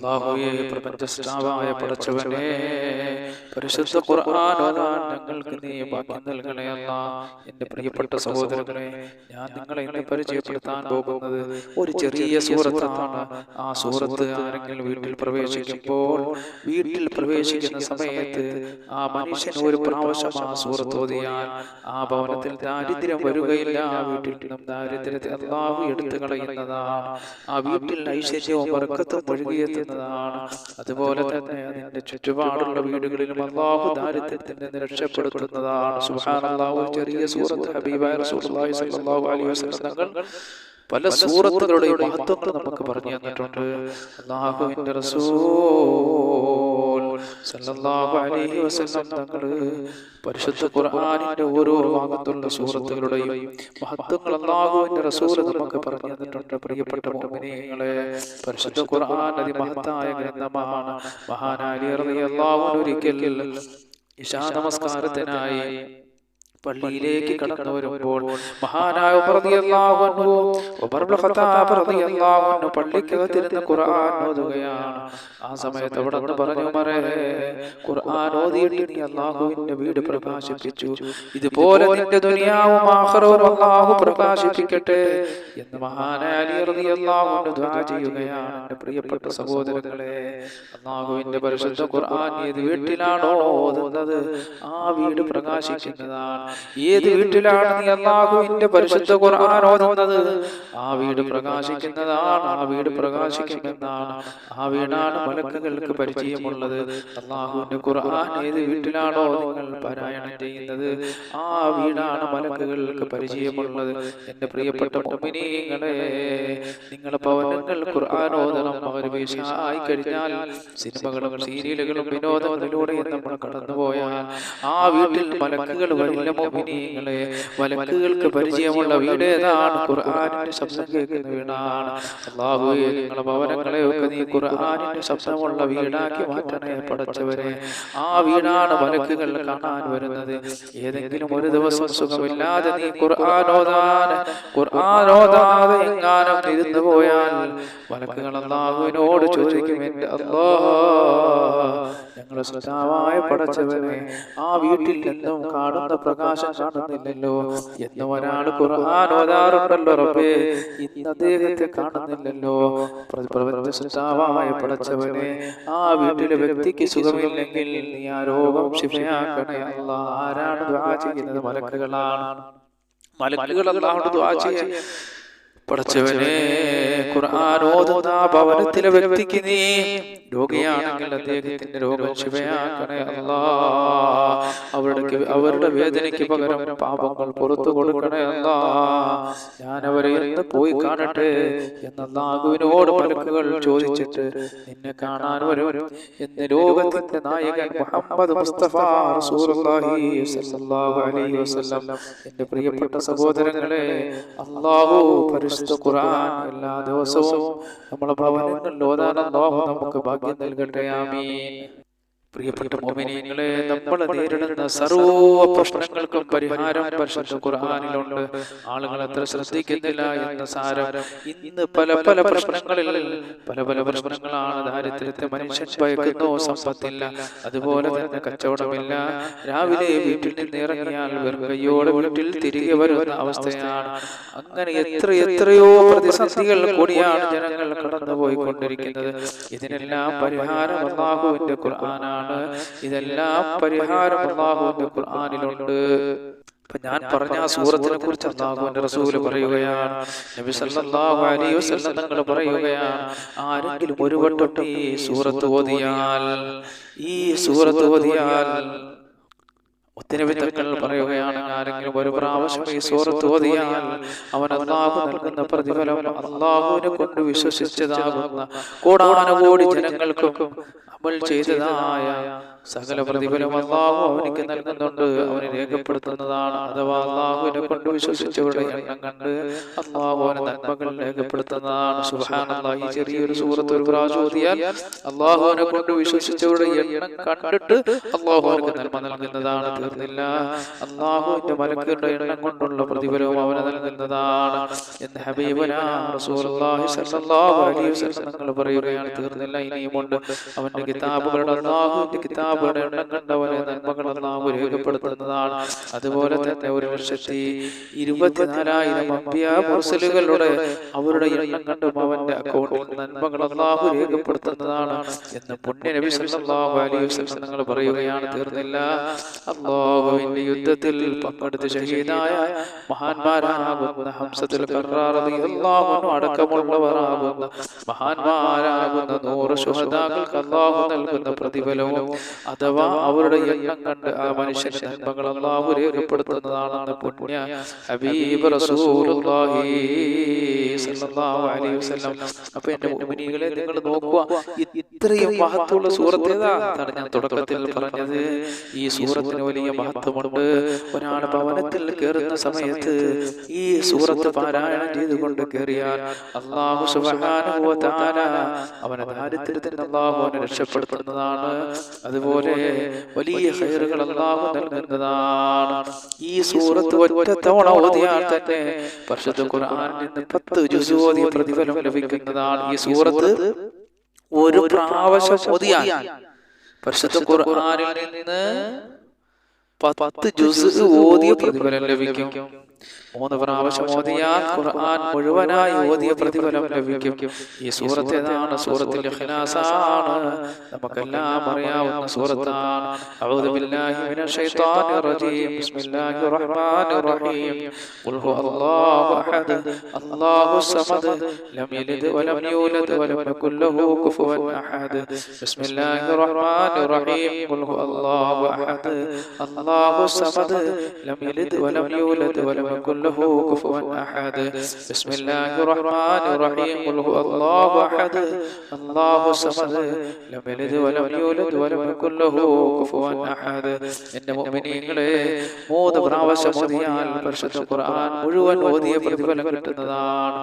അള്ളാഹുയെ പ്രപഞ്ചസ്രാവായ പടച്ചവനെ പരിശുദ്ധ ഖുർആൻ ഓതാൻ ഞങ്ങൾക്ക് നീ ഭാഗ്യം നൽകണേ അല്ല. എന്റെ പ്രിയപ്പെട്ട സഹോദരങ്ങളെ ഞാൻ നിങ്ങളെ ഇന്ന് പരിചയപ്പെടുത്താൻ പോകുന്നത് ഒരു ചെറിയ സൂറത്താണ്. ആ സൂറത്ത് ആരെങ്കിലും വീട്ടിൽ പ്രവേശിക്കുമ്പോൾ വീട്ടിൽ പ്രവേശിക്കുന്ന സമയത്ത് ആ മനുഷ്യൻ ഒരു പ്രാവശ്യം ആ സൂറത്ത് ഓതിയാൽ ആ ഭവനത്തിൽ ദാരിദ്ര്യം വരികയില്ല. ആ വീട്ടിൽ നിന്നും ദാരിദ്ര്യത്തെ അള്ളാഹു എടുത്തു കളയുന്നതാണ് ആ വീട്ടിൽ ഐശ്വര്യവും വർക്കത്തും ഒഴുകിയെത്തുന്നതാണ് അതുപോലെ തന്നെ അതിന്റെ ചുറ്റുപാടുള്ള വീടുകളിലും അള്ളാഹു ദാരിദ്ര്യത്തിൽ നിന്ന് രക്ഷപ്പെടുത്തുന്നതാണ് സുബ്ഹാനല്ലാഹ് ഒരു ചെറിയ സൂറത്ത് ഹബീബായ റസൂലുള്ളാഹി സ്വല്ലല്ലാഹു അലൈഹി വസല്ലം തങ്ങൾ പല സൂറത്തുകളുടെയും മഹത്വത്തെ നമുക്ക് പറഞ്ഞു തന്നിട്ടുണ്ട് അള്ളാഹുവിന്റെ റസൂൽ സല്ലല്ലാഹു അലൈഹി വസല്ലം തങ്ങൾ പരിശുദ്ധ ഖുർആനിന്റെ ഓരോ ഭാഗത്തുള്ള സൂറത്തുകളുടെയും മഹത്വങ്ങൾ അള്ളാഹുവിന്റെ റസൂൽ നമുക്ക് പറഞ്ഞു തന്നിട്ടുണ്ട്. പ്രിയപ്പെട്ട മുഅ്മിനീങ്ങളെ പരിശുദ്ധ ഖുർആൻ അതിമഹത്തായ ഗ്രന്ഥമാണ്. മഹാനാലി റളിയല്ലാഹു ഒരിക്കൽ ഇശാ നമസ്കാരത്തിനായി പള്ളിയിലേക്ക് കടന്നു വരുമ്പോൾ മഹാനായ പള്ളിക്കകത്തിരുന്ന് ഖുർആൻ ഓതുകയാണ്. ആ സമയത്ത് അവിടെ നിന്ന് പറഞ്ഞു ഉമറേ ഖുർആൻ ഓതിയിട്ട് നീ വീട് പ്രകാശിപ്പിച്ചു. ഇതുപോലെ നിന്റെ ദുനിയാവും ആഖിറവും അല്ലാഹു പ്രകാശിപ്പിക്കട്ടെ. എന്ന് മഹാനായ അലി റളിയല്ലാഹു അൻഹു ദുആ ചെയ്യുകയാണ് എന്റെ പ്രിയപ്പെട്ട സഹോദരങ്ങളെ. അള്ളാഹുവിന്റെ പരിശുദ്ധ ഖുർആൻ ഏത് വീട്ടിലാണോ ഓതുന്നത് ആ വീട് പ്രകാശിക്കുന്നതാണ്. ഏത് വീട്ടിലാണ് നീ അള്ളാഹുവിന്റെ പരിശുദ്ധ ഖുർആൻ ഓതുന്നത്? ആ വീട് പ്രകാശിക്കുന്നതാണ്. ആ വീട് പ്രകാശിക്കുമെന്നാണ്. ആ വീടാണ് മലക്കുകൾക്ക് പരിചയമുള്ളത് അള്ളാഹുവിന്റെ ഖുർആൻ ഏത് വീട്ടിലാണോ നിങ്ങൾ പാരായണം ചെയ്യുന്നത് ആ വീടാണ് മലക്കുകൾക്ക് പരിചയമുള്ളത്. എന്റെ പ്രിയപ്പെട്ട മുഅ്മിനീങ്ങളെ നിങ്ങൾ പവനങ്ങൾ ഖുർആൻ ഓതണം ആയി കഴിഞ്ഞാൽ സിനിമകളും സീരിയലുകളും വിനോദങ്ങളിലൂടെ നമ്മൾ കടന്നുപോയാൽ ആ വീട്ടിൽ മലക്കുകൾ വരില്ല മോഹിനിയങ്ങളെ മലക്കുകൾക്ക് പരിചയമുള്ള വീട് ഏതാണ്? ഖുർആാനിന്റെ ശബ്ദം കേൾക്കുന്ന വീടാണ്. അള്ളാഹു നിങ്ങളുടെ ഭവനങ്ങളെ ഒക്കെ നീ ഖുർആാനിന്റെ ശബ്ദമുള്ള വീടാക്കി മാറ്റണേ പടച്ചവരെ ആ വീടാണ് മലക്കുകൾ കാണാൻ വരുന്നത്. ഏതെങ്കിലും ഒരു ദിവസം സുഖമില്ലാതെ നീ ഖുർആാനോദാൻ ഖുർആാനോദാതെ എങ്ങാനും ഇരുന്നു പോയാൽ മലക്കുകൾ അള്ളാഹുവിനോട് ചോദിക്കും എന്റെ അള്ളാ ഞങ്ങളുടെ സ്വതാവായ പടച്ചവനെ ആ വീട്ടിൽ നിന്നും കാണുന്ന പ്രകാശം കാണുന്നില്ലല്ലോ. എന്ന് ഒരാൾ ഖുർആൻ ഓതാറുണ്ടല്ലോ റബ്ബേ. ഇന്ന് അദ്ദേഹത്തെ കാണുന്നില്ലല്ലോ. സ്വതാവായ പടച്ചവനെ ആ വീട്ടിലെ വ്യക്തിക്ക് സുഖമില്ലെങ്കിൽ നീ ആ രോഗം ശിഫയാക്കണേ അല്ല. ആരാണ് ദുആ ചെയ്യുന്നത്? മലക്കുകളാണ്. മലക്കുകൾ അല്ലാഹുവിനോട് ദുആ ചെയ്യാൻ പടച്ചവനെ ഖുർആൻ ഓതുന്ന ഭവനത്തിലെ വ്യക്തിക്ക് നീ രോഗിയാണെങ്കിൽ അദ്ദേഹത്തിന്റെ രോഗം ശിവയാക്കണേ അല്ലാ. അവരുടെ അവരുടെ വേദനയ്ക്ക് പകരം പാപങ്ങൾ പുറത്തു കൊടുക്കണേ അല്ലാ. ഞാൻ അവരെ ഇന്ന് പോയി കാണട്ടെ എന്ന നാഗുവിനോട് മലക്കുകൾ ചോദിച്ചിട്ട് നിന്നെ കാണാൻ വരും. എന്ന് രോഗത്തിന്റെ നായകൻ മുഹമ്മദ് മുസ്തഫ എന്റെ പ്രിയപ്പെട്ട സഹോദരങ്ങളെ അള്ളാഹു പരിശുദ്ധ ഖുർആൻ എല്ലാ ദിവസവും നമ്മളെ ഭവനങ്ങളിൽ ഓതാൻ അല്ലാഹു നമുക്ക് ഭാഗ്യം നൽകട്ടെ. ആമീൻ. പ്രിയപ്പെട്ട മോമിനിയങ്ങളെ നമ്മൾ നേരിടുന്ന സർവ പ്രശ്നങ്ങൾക്കും പരിഹാരം പരിശുദ്ധ ഖുർആനിലുണ്ട്. ആളുകൾ അത്ര ശ്രദ്ധിക്കുന്നില്ല എന്ന സാരം ഇന്ന് പല പല പ്രശ്നങ്ങളിൽ പല പല പ്രശ്നങ്ങളാണ് ദാരിദ്ര്യത്തെ മനുഷ്യൻ ഭയക്കുന്നു സമ്പത്തില്ല. അതുപോലെ തന്നെ കച്ചവടമില്ല. രാവിലെ വീട്ടിൽ നിന്ന് ഇറങ്ങിയാൽ വെറുകയോടെ വീട്ടിൽ തിരികെ വരുന്ന അവസ്ഥയാണ്. അങ്ങനെ എത്ര എത്രയോ പ്രതിസന്ധികൾ കൂടിയാണ് ജനങ്ങൾ കടന്നുപോയിക്കൊണ്ടിരിക്കുന്നത്. ഇതിനെല്ലാം പരിഹാരം അള്ളാഹുവിന്റെ ഖുർആനാണ്. ഇതെല്ലാം പരിഹാരം അള്ളാഹുവിന്റെ ഖുർആനിലുണ്ട്. ഇപ്പൊ ഞാൻ പറഞ്ഞ ആ സൂറത്തിനെ കുറിച്ച് അള്ളാഹുവിന്റെ റസൂൽ പറയുകയാണ്. നബി സല്ലല്ലാഹു അലൈഹി വസല്ലം തങ്ങൾ പറയുകയാണ്. ആരെങ്കിലും ഒരു വട്ടം ഈ സൂറത്ത് ഓതിയാൽ ഈ സൂറത്ത് ഓതിയാൽ ഒത്തിരി തങ്ങൾ പറയുകയാണ്. ആരെങ്കിലും ഒരു പ്രാവശ്യം ഈ സൂറത്ത് ഓതിയാൽ അവൻ അള്ളാഹു നൽകുന്ന പ്രതിഫലം അള്ളാഹുവിനെ കൊണ്ട് വിശ്വസിച്ചതാകുന്ന കോടാനുകോടി ജനങ്ങൾക്കും അമൽ ചെയ്തതായ സകല പ്രതിഫലം അള്ളാഹു അവനിക്ക് നൽകുന്നുണ്ട്. അവന് രേഖപ്പെടുത്തുന്നതാണ്. അഥവാ അള്ളാഹുവിനെ കൊണ്ട് വിശ്വസിച്ചവരുടെ എണ്ണം കണ്ട് അള്ളാഹു അവനെ നന്മകൾ രേഖപ്പെടുത്തുന്നതാണ്. സുഹാനുള്ള ഈ ചെറിയൊരു സൂറത്ത് ഒരു പ്രാവശ്യം ഓതിയാൽ അള്ളാഹുവിനെ കൊണ്ട് വിശ്വസിച്ചവരുടെ എണ്ണം കണ്ടിട്ട് അള്ളാഹു അവനക്ക് നന്മ നൽകുന്നതാണ്. തീർന്നില്ല. അള്ളാഹുവിന്റെ മലക്കുകളുടെ എണ്ണം കൊണ്ടുള്ള പ്രതിഫലവും അവന് നൽകുന്നതാണ്. എന്ന് ഹബീബനാ പറയുകയാണ്. തീർന്നില്ല ഇനിയുമുണ്ട്. അവന്റെ കിതാബുകളുടെ അള്ളാഹുവിന്റെ കിതാബുകളുടെ എണ്ണം കണ്ടവനെ നന്മകൾ അള്ളാഹു രേഖപ്പെടുത്തുന്നതാണ് അതുപോലെ തന്നെ ഒരു ലക്ഷത്തി ഇരുപത്തിനാലായിരം അമ്പിയ മുർസലുകളുടെ അവരുടെ എണ്ണം കണ്ടും അവന്റെ അക്കൗണ്ടിൽ നന്മകൾ അള്ളാഹു രേഖപ്പെടുത്തുന്നതാണ് എന്ന് പുണ്യ നബി സല്ലല്ലാഹു അലൈഹി വസല്ലം തങ്ങൾ പറയുകയാണ് തീർന്നില്ല. അള്ളാഹുവിന്റെ യുദ്ധത്തിൽ പങ്കെടുത്ത് ഷഹീദായ മഹാന്മാരാകുന്ന ഹംസത്തുൽ അൻഹു അടക്കമുള്ളവരാകുന്ന മഹാന്മാരാകുന്ന നൂറ് ശുഹദാക്കൾക്ക് അള്ളാഹു നൽകുന്ന പ്രതിഫലവും അഥവാ അവരുടെ എണ്ണം കണ്ട് ആ മനുഷ്യന്റെ നന്മകൾ അള്ളാഹു രേഖപ്പെടുത്തുന്നതാണെന്ന് പുണ്യ ഹബീബ് അപ്പൊ എന്റെ മുഅ്മിനീകളെ നിങ്ങൾ നോക്കുക. ഇത്രയും മഹത്വമുള്ള സൂറത്ത് അതാണ് ഞാൻ തുടക്കത്തിൽ പറഞ്ഞത്. ഈ സൂറത്തിന് വലിയ മഹത്വമുണ്ട്. ഒരാൾ ഭവനത്തിൽ കയറുന്ന സമയത്ത് ഈ സൂറത്ത് പാരായണം ചെയ്തുകൊണ്ട് കയറിയാൽ അള്ളാഹു തആല അവനെ ദാരിദ്ര്യത്തിൽ അള്ളാഹു അവനെ രക്ഷപ്പെടുത്തുന്നതാണ്. അതുപോലെ വലിയ ഹൈറുകൾ അള്ളാഹു നൽകുന്നതാണ്. ഈ സൂറത്ത് ഒറ്റ തവണ ഓതിയാൽ തന്നെ പരിശുദ്ധ ഖുർആനിൽ നിന്ന് പത്ത് ജുസ് ഓതിയ പ്രതിഫലം ലഭിക്കുന്നതാണ്. ഈ സൂറത്ത് ഒരു പ്രാവശ്യം ഓതിയാൽ പരിശുദ്ധ ഖുർആനിൽ നിന്ന് പത്ത് ജുസ് ഓതിയ പ്രതിഫലം ലഭിക്കും. മൂന്ന് പ്രാവശ്യം ഓതിയാൽ ഖുർആൻ മുഴുവനായി ഓതിയ പ്രതിഫലം ലഭിക്കും. ഈ സൂറത്ത് ഏതാണ് സൂറത്തിൽ ഇഖ്ലാസാണ് നമുക്കെല്ലാം അറിയാവുന്ന സൂറത്താണ്. അഊദു ബില്ലാഹി മിനശ് ശൈത്വാനിർ റജീം. ബിസ്മില്ലാഹിർ റഹ്മാനിർ റഹീം. ഖുൽ ഹുവല്ലാഹു അഹദ്. അല്ലാഹുസ് സമദ്. ലം യലിദ് വലം യൂലദ് വലം യകുൽ ലഹു കുഫുവൻ അഹദ്. ബിസ്മില്ലാഹിർ റഹ്മാനിർ റഹീം. ഖുൽ ഹുവല്ലാഹു അഹദ്. അല്ലാഹുസ് സമദ് ലം യലിദ് വലം യൂലദ് വലം يكن له كفوا أحد بسم الله الرحمن الرحيم قل هو الله أحد الله الصمد لم يلد ولم يولد ولم يكن له كفوا أحد എന്റെ മുഅ്മിനീങ്ങളെ മൂന്ന് പ്രാവശ്യം ഓതിയാൽ പരിശുദ്ധ ഖുർആൻ മുഴുവൻ ഓതിയ പ്രതിഫലം കിട്ടുന്നതാണ്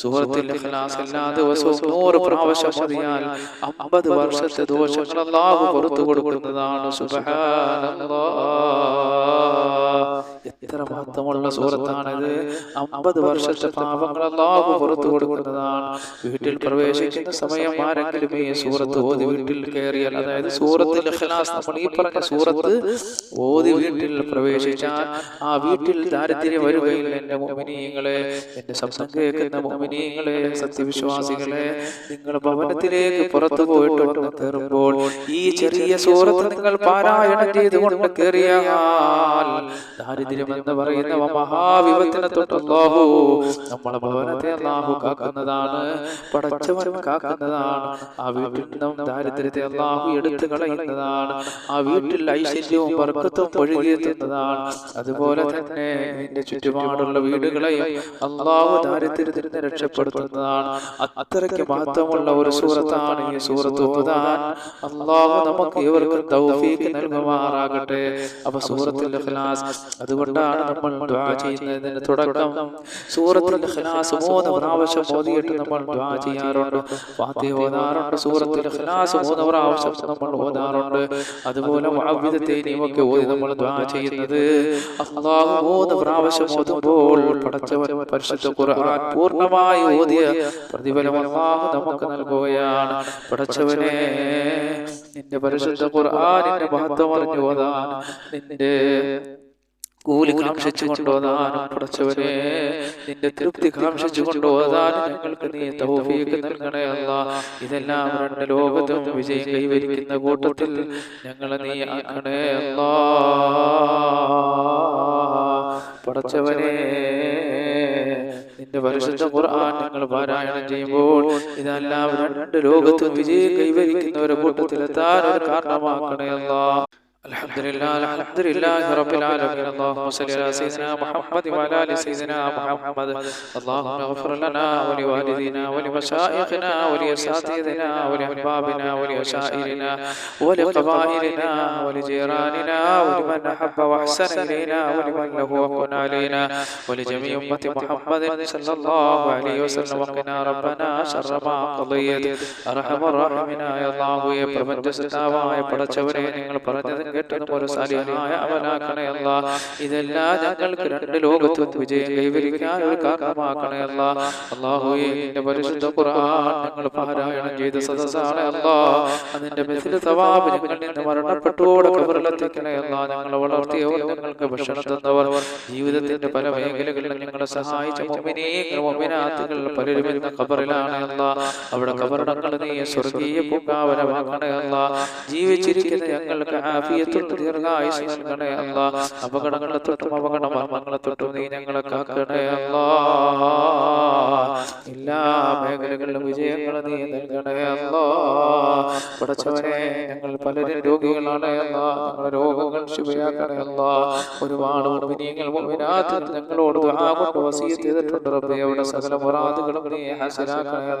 സൂറത്തിൽ ഇഖ്ലാസ് എല്ലാ ദിവസവും നൂറ് പ്രാവശ്യം ഓതിയാൽ അമ്പത് വർഷത്തെ ദോഷങ്ങൾ അല്ലാഹു പുറത്തു കൊടുക്കുന്നതാണ് സുബ്ഹാനല്ലാഹ് എത്ര മഹത്വമുള്ള സൂറത്താണിത്. അമ്പത് വർഷത്തെ പാപങ്ങൾ അല്ലാഹു പുറത്തു കൊടുക്കുന്നതാണ്. വീട്ടിൽ പ്രവേശിക്കുന്ന സമയം ആരെങ്കിലും ഈ സൂറത്ത് ഓതി വീട്ടിൽ കയറിയാൽ അതായത് സൂറത്തിൽ നമ്മൾ ഈ പറഞ്ഞ സൂറത്ത് ഓതി വീട്ടിൽ പ്രവേശിച്ചാൽ ആ വീട്ടിൽ ദാരിദ്ര്യം വരികയില്ല എന്റെ മോമിനിയങ്ങളെ എന്റെ ശബ്ദം കേൾക്കുന്ന മോമിനിയങ്ങളെ സത്യവിശ്വാസികളെ. നിങ്ങൾ ഭവനത്തിലേക്ക് പുറത്തു പോയിട്ട് കേറുമ്പോൾ കയറുമ്പോൾ ഈ ചെറിയ സൂറത്ത് നിങ്ങൾ പാരായണം ചെയ്തുകൊണ്ട് കയറിയാൽ ദാരിദ്ര്യം എന്ന് പറയുന്ന മഹാവിപത്തിനെ തൊട്ട് അല്ലാഹു നമ്മളെ ഭവനത്തെ അല്ലാഹു കാക്കുന്നതാണ് പടച്ചവൻ കാക്കുന്നതാണ്. ആ വീട്ടിൽ നിന്നും ദാരിദ്ര്യത്തെ അല്ലാഹു എടുത്തു കളയുന്നതാണ് ആ വീട്ടിൽ ഐശ്വര്യവും വർക്കത്തും ഒഴുകിയെത്തുന്നതാണ്. അതുപോലെ തന്നെ ഇതിന്റെ ചുറ്റുപാടുള്ള വീടുകളെയും അല്ലാഹു ദാരിദ്ര്യത്തിൽ നിന്ന് രക്ഷപ്പെടുത്തുന്നതാണ്. അത്രയ്ക്ക് മഹത്വമുള്ള ഒരു സൂറത്താണ് ഈ സൂറത്ത് ഓതാൻ. അല്ലാഹു നമുക്ക് ഇവർക്ക് തൗഫീഖ് നൽകുമാറാകട്ടെ. അപ്പൊ സൂറത്തുൽ ഇഖ്ലാസ് അതുകൊണ്ടാണ് നമ്മൾ ദുആ ചെയ്യുന്നതിന് തുടക്കം. സൂറത്തുൽ ഇഖ്ലാസ് മൂന്ന് പ്രാവശ്യം ഓതിയിട്ട് നമ്മൾ ദുആ ചെയ്യാറുണ്ട്. ഫാത്തിഹ ഓതാറുണ്ട്. സൂറത്തുൽ ഇഖ്ലാസ് മൂന്ന് പ്രാവശ്യം നമ്മൾ ഓതാറുണ്ട്. അതുപോലെ മുഅവ്വിദത്തൈനിയും ഒക്കെ ഓതി നമ്മൾ ദുആ ചെയ്യുന്നത്. അല്ലാഹു മൂന്ന് പ്രാവശ്യം ഓതുമ്പോൾ പടച്ചവൻ പരിശുദ്ധ ഖുർആൻ പൂർണമായി ഓതിയ പ്രതിഫലം അല്ലാഹു നമുക്ക് നൽകുകയാണ്. പടച്ചവനെ നിന്റെ പരിശുദ്ധ ഖുർആനിന്റെ മഹത്വം അറിഞ്ഞു ഓതാൻ നിന്റെ കൂലി കാക്ഷിച്ചു കൊണ്ടുപോകാനും പടച്ചവനെ നിന്റെ തൃപ്തി കാക്ഷിച്ചു കൊണ്ടുപോകാനും ഞങ്ങൾക്ക് നീ തൗഫീഖ് നൽകണേ അല്ല. ഇതെല്ലാം രണ്ട് ലോകത്തും വിജയം കൈവരിക്കുന്ന കൂട്ടത്തിൽ ഞങ്ങളെ നീ ആക്കണേ അല്ല. പടച്ചവനെ നിന്റെ പരിശുദ്ധ ഖുർആൻ നിങ്ങൾ പാരായണം ചെയ്യുമ്പോൾ ഇതെല്ലാം രണ്ട് ലോകത്തും വിജയം കൈവരിക്കുന്നവരെ ഒരു കാരണമാക്കണേ അല്ലാ. الحمد لله الحمد لله رب العالمين اللهم صل على سيدنا محمد وعلى ال سيدنا محمد اللهم اغفر لنا ولوالدينا ولمشائخنا ولاساتذتنا ولاحبابنا ولاشائرنا ولقبائلنا ولجيراننا ولمن احب واحسن الينا ولمن له حق علينا ولجميع امه محمد صلى الله عليه وسلم وقنا ربنا شر ما قضيت ارحم الراحمين يا الله يا പ്രപഞ്ച പടച്ചവരെ നിങ്ങൾ പറഞ്ഞത് കേട്ടതും ഒരു സാലിഹായ അവനാക്കണയല്ല ഇതെല്ലാം ഞങ്ങൾക്ക് രണ്ട് ലോകത്തും വിജയം കൈവരിക്കാൻ ഒരു കാരണമാക്കണയല്ല അള്ളാഹുയെ നിന്റെ പരിശുദ്ധ ഖുർആൻ ഞങ്ങൾ പാരായണം ചെയ്ത സദസ്സാണ് അല്ലാ അതിന്റെ മെസ്സിൽ സവാബ് ഞങ്ങൾ നിന്ന് മരണപ്പെട്ടോടെ കബറിലെത്തിക്കണയല്ല ഞങ്ങളെ വളർത്തിയവർ ഞങ്ങൾക്ക് ഭക്ഷണം തന്നവർ. ജീവിതത്തിന്റെ പല മേഖലകളിലും ഞങ്ങളെ സഹായിച്ച മൊമിനാത്തുകൾ പലരും എന്ന കബറിലാണ് അല്ല. അവിടെ കബറടങ്ങൾ നീ സ്വർഗീയ പൂങ്കാവനമാക്കണയല്ല ജീവിച്ചിരിക്കുന്ന ഞങ്ങൾക്ക് ആഫിയ ദീർഘായുസ് ദീർഘായുസ് നൽകണേ അല്ല. അപകടങ്ങളെ തൊട്ടും അപകട മർമ്മങ്ങളെ തൊട്ടും നീ ഞങ്ങളെ കാക്കണേ അല്ല. എല്ലാ മേഖലകളിലും വിജയങ്ങൾ നീ നൽകണേ അല്ല. പടച്ചവനെ ഞങ്ങൾ പലരും രോഗികളാണ് ഞങ്ങളുടെ രോഗങ്ങൾ ശുഭയാക്കണേ അല്ല. ഒരുപാട് മുമിനാത്തുകൾ ഞങ്ങളോട് കൊണ്ട് ചെയ്തിട്ടുണ്ട് റബ്ബേ. അവിടെ സകല മുറാദുകളും നീ ഹാസിലാക്കണേ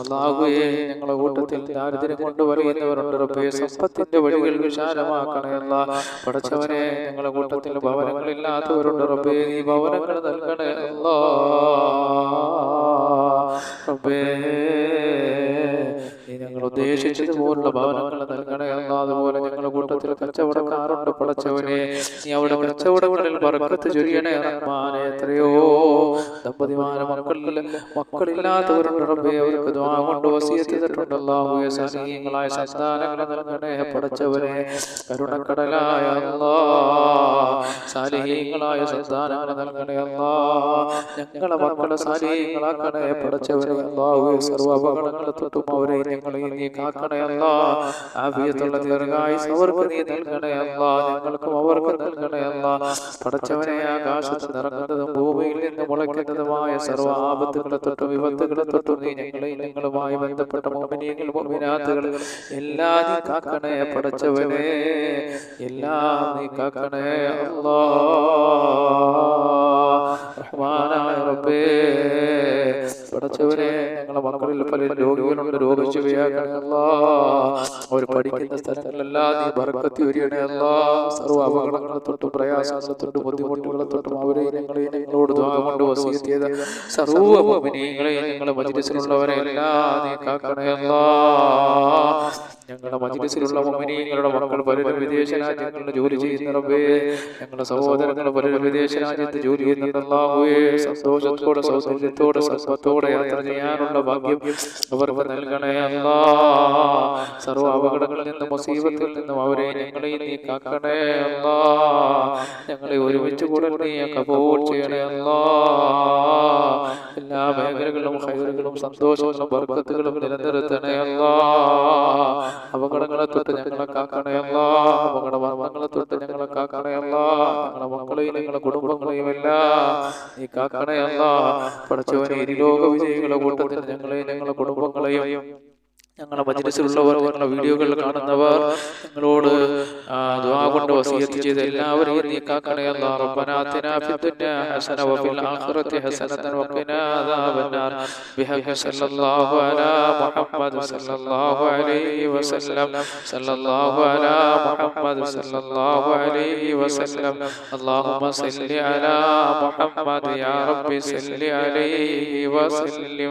അല്ലാഹുവേ ഞങ്ങളുടെ കൂട്ടത്തിൽ ദാരിദ്ര്യം കൊണ്ട് പറയുന്നവരുണ്ട് റബ്ബേ. സമ്പത്തിന്റെ വഴികൾ വിശാലമാക്കണേ ഞങ്ങളുടെ കൂട്ടത്തിൽ ഭവനങ്ങളില്ലാത്തവരുണ്ട് റബ്ബേ. നീ ഭവനങ്ങൾ നൽകണേ അല്ലാ. ഉദ്ദേശിച്ചതുപോലുള്ള ഭവനങ്ങൾ നൽകണേ അതുപോലെ ഞങ്ങളുടെ കൂട്ടത്തിൽ കച്ചവടക്കാരുണ്ട് പടച്ചവനെ. നീ അവിടെ കച്ചവടങ്ങളിൽ പറക്കത്ത് ചൊരിയണേ റഹ്മാനെ. എത്രയോ ദമ്പതിമാരെ മക്കളിൽ മക്കളില്ലാത്തവരുണ്ട് റബ്ബേ. അവർക്ക് ദ്വാ കൊണ്ട് വസിയത്ത് ചെയ്തിട്ടുണ്ട്. അല്ലാഹുവേ സനീയങ്ങളായ സന്താനങ്ങളെ നൽകണേ. പടച്ചവനെ കരുണക്കടലായ അല്ലാ സാലിഹീങ്ങളായ സന്താനങ്ങൾ നൽകണേ അല്ലാ. ഞങ്ങളെ മക്കളെ സാലിഹീങ്ങളാക്കണേ പഠിച്ചവരെ അല്ലാഹുവേ സർവ അപകടങ്ങളെ തൊട്ടും അവരെ ഞങ്ങളെ നീ കാക്കണേ അല്ലാ. ആഫിയത്തുള്ള ദീർഘായുസ് അവർക്ക് നീ നൽകണേ അല്ലാ. ഞങ്ങൾക്കും അവർക്ക് നൽകണേ അല്ലാ. പഠിച്ചവനെ ആകാശത്ത് നിറങ്ങുന്നതും ഭൂമിയിൽ നിന്ന് മുളയ്ക്കുന്നതുമായ സർവ ആപത്തുകളെ തൊട്ടും വിപത്തുകളെ തൊട്ടും നീ ഞങ്ങളെ ഞങ്ങളുമായി ബന്ധപ്പെട്ട മോമിനിയങ്ങൾ മോമിനാത്തുകൾ എല്ലാം നീ കാക്കണേ പഠിച്ചവനെ എല്ലാം നീ കാക്കണേ അല്ലാ റഹ്മാനായ റബ്ബേ. പടച്ചവനെ ഞങ്ങളെ മക്കളിൽ പല രോഗികളുണ്ട് രോഗശിവയാക്കണമല്ല അവർ പഠിക്കുന്ന നീ ബർക്കത്തി വരികണമല്ല സർവ അപകടങ്ങളെ തൊട്ട് പ്രയാസങ്ങളെ തൊട്ടും ബുദ്ധിമുട്ടുകളെ തൊട്ടും അവരെ ഞങ്ങളെ ഞങ്ങളോട് കൊണ്ട് വസീത്തിയത് മോമിനിയങ്ങളെ ഞങ്ങളെ മജിലിസിലുള്ളവരെ എല്ലാം നീ ഞങ്ങളുടെ മജിലിസിലുള്ള മോമിനിയങ്ങളുടെ മക്കൾ പലരും വിദേശ രാജ്യങ്ങളിൽ ജോലി ചെയ്യുന്ന റബ്ബേ ഞങ്ങളുടെ സഹോദരങ്ങൾ പലരും വിദേശ രാജ്യത്ത് ജോലി ചെയ്യുന്നുണ്ടല്ലാഹുവേ സന്തോഷത്തോടെ സൗസൗര്യത്തോടെ സമ്പത്തോടെ യാത്ര ചെയ്യാനുള്ള ഭാഗ്യം അവർക്ക് നൽകണേ അല്ല. സർവ അപകടങ്ങളിൽ നിന്നും മുസീബത്തിൽ നിന്നും അവരെ ഞങ്ങളെ നീ കാക്കണേ അല്ല. ഞങ്ങളെ ഒരുമിച്ച് കൂടെ നീ കബൂൾ ചെയ്യണേ അല്ലാ. എല്ലാ മേഖലകളും ഹൈറുകളും സന്തോഷങ്ങളും ബർക്കത്തുകളും നിലനിർത്തണേ അല്ല. അപകടങ്ങളെ തൊട്ട് ഞങ്ങളെ കാക്കണേ അല്ല. അപകട മരണങ്ങളെ തൊട്ട് ഞങ്ങളെ കാക്കണേ അല്ല. ഞങ്ങളുടെ മക്കളെയും ഞങ്ങളുടെ കുടുംബങ്ങളെയും എല്ലാം നീ കാക്കണേ അല്ല. പഠിച്ചവനെ ഇരുലോക വിജയികളുടെ കൂട്ടത്തിൽ ഞങ്ങളെയും ഞങ്ങളുടെ കുടുംബങ്ങളെയും ഞങ്ങളെ മജ്ലിസിലുള്ളവർ ഞങ്ങളുടെ വീഡിയോകൾ കാണുന്നവർ നിങ്ങളോട് ദുആ കൊണ്ട് വസിയത്ത് ചെയ്ത എല്ലാവരെയും നീ കാക്കണേ റബ്ബനാ ഹസന വഫിൽ ആഖിറതി വഖിനാ സല്ലല്ലാഹു അലാ മുഹമ്മദ് സല്ലല്ലാഹു അലൈഹി വസല്ലം. സല്ലല്ലാഹു അലാ മുഹമ്മദ് സല്ലല്ലാഹു അലൈഹി വസല്ലം. അല്ലാഹുമ്മ സല്ലി അലാ മുഹമ്മദ് യാ റബ്ബി സല്ലി അലൈഹി